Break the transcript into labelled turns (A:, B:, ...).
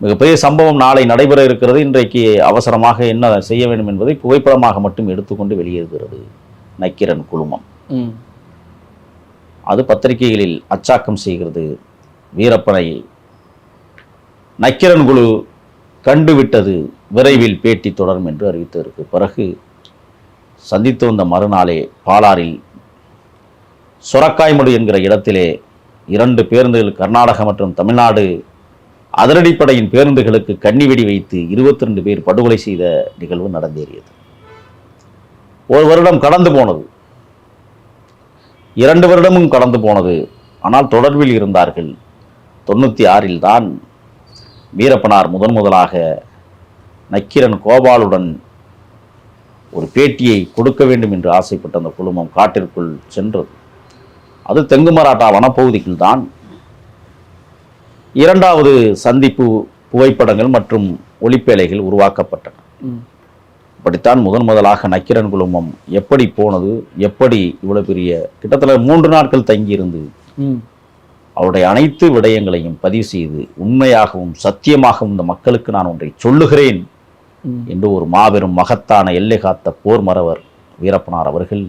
A: மிகப்பெரிய சம்பவம் நாளை நடைபெற இருக்கிறது. இன்றைக்கு அவசரமாக என்ன செய்ய வேண்டும் என்பதை புகைப்படமாக மட்டும் எடுத்துக்கொண்டு வெளியேறுகிறது. நக்கிரன் குழுமம். அது பத்திரிகைகளில் அச்சாக்கம் செய்கிறது. வீரப்பனை நக்கிரன் குழு கண்டுவிட்டது. விரைவில் பேட்டி தொடரும் என்று அறிவித்ததற்கு பிறகு சந்தித்து வந்த மறுநாளே பாலாறில் சுரக்காய்மடு என்கிற இடத்திலே இரண்டு பேருந்துகள் கர்நாடக மற்றும் தமிழ்நாடு அதிரடிப்படையின் பேருந்துகளுக்கு கன்னிவெடி வைத்து இருபத்தி ரெண்டு பேர் படுகொலை செய்த நிகழ்வு நடந்தேறியது. ஒரு வருடம் கடந்து போனது. இரண்டு வருடமும் கடந்து போனது. ஆனால் தொடர்பில் இருந்தார்கள். தொண்ணூற்றி ஆறில் தான் வீரப்பனார் முதன் முதலாக நக்கிரன் கோபாலுடன் ஒரு பேட்டியை கொடுக்க வேண்டும் என்று ஆசைப்பட்ட அந்த குழுமம் காட்டிற்குள் சென்றது. அது தெங்கு மராட்டா வனப்பகுதியில் தான். இரண்டாவது சந்திப்பு புகைப்படங்கள் மற்றும் ஒளிப்பேழைகள் உருவாக்கப்பட்டன.
B: ம்.
A: அப்படித்தான் முதன் முதலாக நக்கிரன் குழுமம் எப்படி போனது எப்படி இவ்வளவு பெரிய கிட்டத்தட்ட மூன்று நாட்கள் தங்கியிருந்து அவருடைய அனைத்து விடயங்களையும் பதிவு செய்து உண்மையாகவும் சத்தியமாகவும் இந்த மக்களுக்கு நான் ஒன்றை சொல்லுகிறேன் என்று ஒரு மாபெரும் மகத்தான எல்லை காத்த போர் மறவர் வீரப்பனார் அவர்கள்